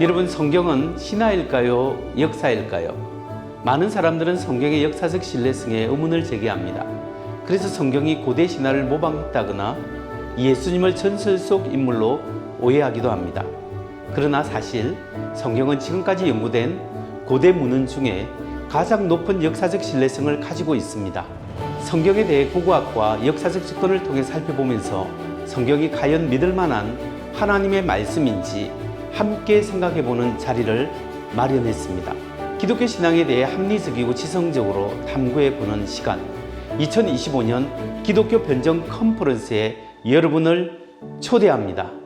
여러분 성경은 신화일까요? 역사일까요? 많은 사람들은 성경의 역사적 신뢰성에 의문을 제기합니다. 그래서 성경이 고대 신화를 모방했다거나 예수님을 전설 속 인물로 오해하기도 합니다. 그러나 사실 성경은 지금까지 연구된 고대 문헌 중에 가장 높은 역사적 신뢰성을 가지고 있습니다. 성경에 대해 고고학과 역사적 접근을 통해 살펴보면서 성경이 과연 믿을 만한 하나님의 말씀인지 함께 생각해보는 자리를 마련했습니다. 기독교 신앙에 대해 합리적이고 지성적으로 탐구해보는 시간. 2025년 기독교 변정 컨퍼런스에 여러분을 초대합니다.